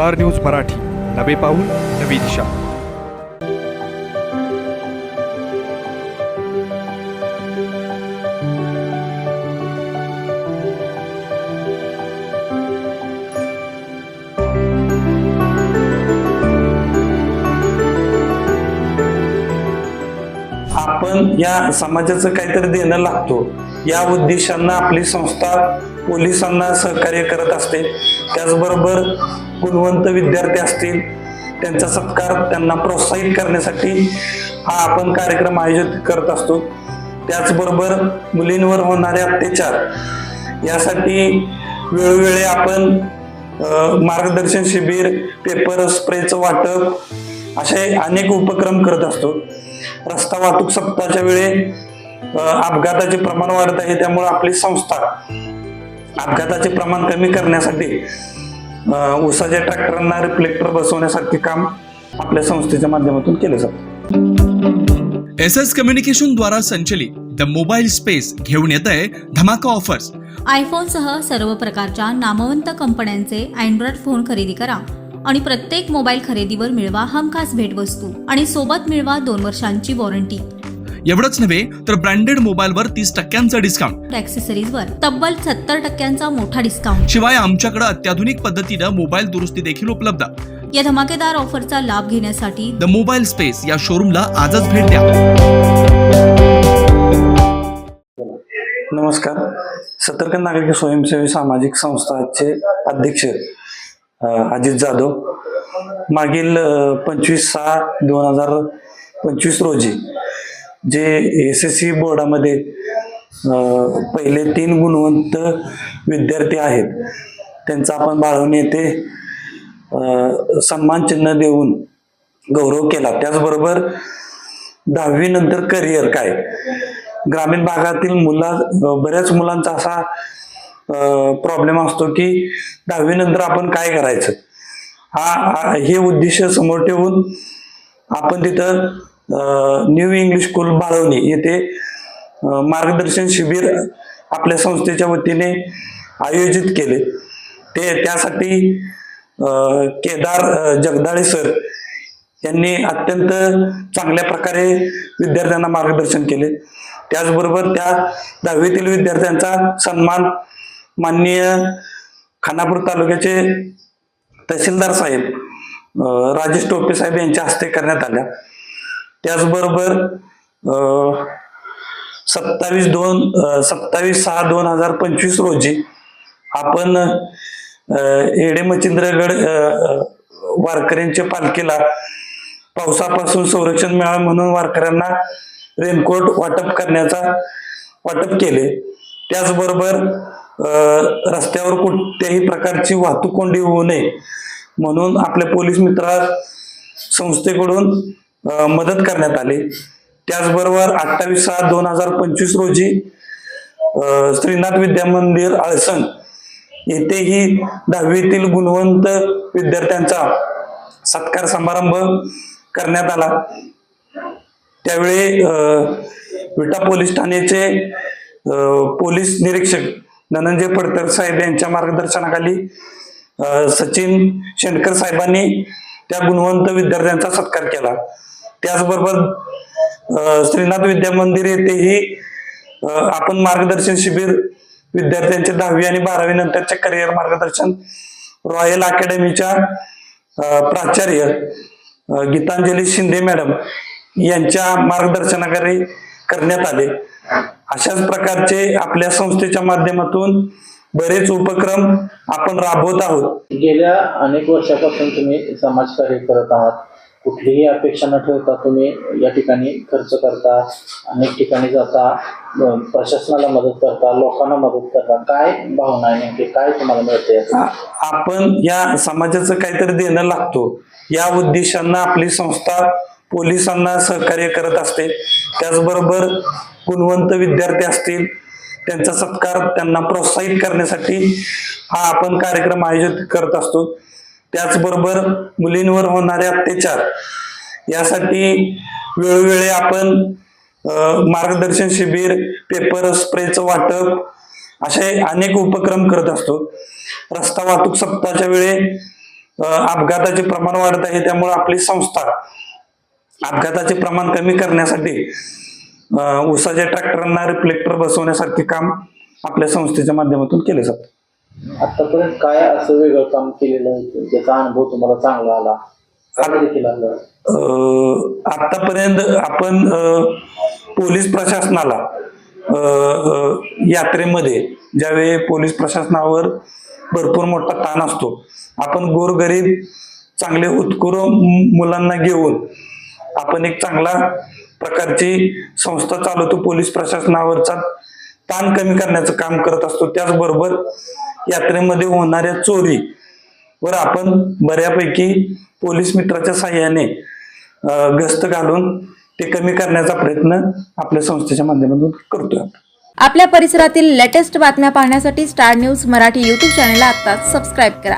Star news Marathi. नवे पाऊल नवी दिशा. आपण या समाजाचं काहीतरी देणं लागतो. या उद्देशांना आपली संस्था पोलिसांना सहकार्य करत असते. त्याचबरोबर गुणवंत विद्यार्थी असतील त्यांचा सत्कार त्यांना प्रोत्साहित करण्यासाठी हा आपण कार्यक्रम आयोजित करत असतो. त्याचबरोबर मुलींवर होणारे अत्याचार यासाठी वेळोवेळी आपण मार्गदर्शन शिबिर पेपर स्प्रेचं वाटप असे अनेक उपक्रम करत असतो. रस्ता वाहतूक सप्ताहाच्या वेळी अपघाताचे प्रमाण वाढत आहे त्यामुळे आपली संस्था अपघाताचे प्रमाण कमी करण्यासाठी उसाच्या ट्रॅक्टरांना रिफ्लेक्टर बसवण्यासारखे काम आपल्या संस्थेच्या माध्यमातून केले जातं. एस एस कम्युनिकेशन द्वारा संचलित द मोबाईल स्पेस घेऊन येत आहे धमाका ऑफर्स आयफोनसह सर्व प्रकारच्या नामवंत कंपन्यांचे अँड्रॉइड फोन खरेदी करा आणि प्रत्येक मोबाईल खरेदीवर मिळवा हमखास भेटवस्तू आणि सोबत मिळवा दोन वर्षांची वॉरंटी एवढंच नव्हे तर ब्रँडेड मोबाईलवर तीस टक्क्यांचा डिस्काउंट ॲक्सेसरीजवर तब्बल सत्तर टक्क्यांचा मोठा डिस्काउंट शिवाय आमच्याकडे अत्याधुनिक पद्धतीनं मोबाईल दुरुस्ती देखील उपलब्ध. या धमाकेदार ऑफरचा लाभ घेण्यासाठी द मोबाईल स्पेस या शोरूमला आजच भेट द्या. नमस्कार. सतर्क नागरिक स्वयंसेवी सामाजिक संस्थाचे अध्यक्ष अजित जाधव. मागील पंचवीस सहा दोन हजार पंचवीस रोजी जे एस एस सी बोर्डामध्ये पहिले तीन गुणवंत विद्यार्थी आहेत. त्यांचा आपण बाळवणी येथे सन्मान चिन्ह देऊन गौरव केला. त्याचबरोबर दहावी नंतर करिअर काय? ग्रामीण भागातील मुला बऱ्याच मुलांचा असा प्रॉब्लेम असतो की दहावी नंतर आपण काय करायचं? हा- हे उद्दिष्ट समोर ठेवून आपण तिथं न्यू इंग्लिश स्कूल बाळवणी येथे मार्गदर्शन शिबिर आपल्या संस्थेच्या वतीने आयोजित केले. ते त्यासाठी केदार जगदाळे सर यांनी अत्यंत चांगल्या प्रकारे विद्यार्थ्यांना मार्गदर्शन केले. त्याचबरोबर त्या दहावीतील विद्यार्थ्यांचा सन्मान माननीय खानापूर तालुक्याचे तहसीलदार साहेब राजेश टोपे साहेब यांच्या हस्ते करण्यात आल्या त्याचबरोबर सत्तावीस दोन सत्तावीस सहा दोन हजार पंचवीस रोजी आपण येडे मच्छिंद्रगड वारकऱ्यांच्या पालखीला पावसापासून संरक्षण मिळावं म्हणून वारकऱ्यांना रेनकोट वाटप करण्याचा वाटप केले. त्याचबरोबर रस्त्यावर कोणत्याही प्रकारची वाहतूक कोंडी होऊ नये म्हणून आपल्या पोलीस मित्रा संस्थेकडून मदत करण्यात आली. त्याचबरोबर अठ्ठावीस सहा दोन हजार पंचवीस रोजी श्रीनाथ विद्या मंदिर आळसंग येथेही दहावीतील गुणवंत विद्यार्थ्यांचा सत्कार समारंभ करण्यात आला. त्यावेळी अं, विटा पोलीस ठाण्याचे अं, पोलीस निरीक्षक धनंजय पडतर साहेब यांच्या मार्गदर्शनाखाली अं, सचिन शेंडकर साहेबांनी त्या गुणवंत विद्यार्थ्यांचा सत्कार केला. त्याचबरोबर श्रीनाथ विद्या मंदिर येथेही आपण मार्गदर्शन शिबिर विद्यार्थ्यांचे दहावी आणि बारावी नंतरचे करिअर मार्गदर्शन रॉयल अकॅडमीच्या प्राचार्य गीतांजली शिंदे मॅडम यांच्या मार्गदर्शनाकडे करण्यात आले. अशाच प्रकारचे आपल्या संस्थेच्या माध्यमातून बरेच उपक्रम आपण राबवत आहोत. गेल्या अनेक वर्षापासून तुम्ही समाजकार्य करत आहात. कुठलीही अपेक्षा न ठेवता तुम्ही या ठिकाणी खर्च करता अनेक ठिकाणी जाता प्रशासनाला मदत करता लोकांना मदत करता काय भावना आहे नेमकी? काय तुम्हाला मिळते आपण या समाजाचं काहीतरी देणं लागतो. या उद्देशांना आपली संस्था पोलिसांना सहकार्य करत असते. त्याचबरोबर गुणवंत विद्यार्थी असतील त्यांचा सत्कार त्यांना प्रोत्साहित करण्यासाठी हा आपण कार्यक्रम आयोजित करत असतो. त्याचबरोबर मुलींवर होणारे अत्याचार यासाठी वेळोवेळी आपण मार्गदर्शन शिबिर पेपर स्प्रेचं वाटप असे अनेक उपक्रम करत असतो. रस्ता वाहतूक सप्ताहाच्या वेळी अपघाताचे प्रमाण वाढत आहे त्यामुळे आपली संस्था अपघाताचे प्रमाण कमी करण्यासाठी उसाच्या ट्रॅक्टरांना रिफ्लेक्टर बसवण्यासारखे काम आपल्या संस्थेच्या माध्यमातून केले जातं. आतापर्यंत काय असं वेगळं काम केलेलं आहे ज्याचा अनुभव तुम्हाला चांगला आला? काय म्हणजे देखील आलं आतापर्यंत आपण पोलीस प्रशासनाला यात्रेमध्ये ज्यावेळी पोलीस प्रशासनावर भरपूर मोठा ताण असतो आपण गोरगरीब चांगले उत्कुर मुलांना घेऊन आपण एक चांगला प्रकारची संस्था चालवतो पोलीस प्रशासनावरचा ताण कमी करण्याचं काम करत असतो. त्याचबरोबर यात्रेमध्ये होणाऱ्या चोरी वर आपण बऱ्यापैकी पोलीस मित्राच्या साह्याने गस्त घालून ते कमी करण्याचा प्रयत्न आपल्या संस्थेच्या माध्यमातून करतोय आपल्या परिसरातील लेटेस्ट बातम्या पाहण्यासाठी स्टार न्यूज मराठी यूट्यूब चॅनलला आता सबस्क्राईब करा.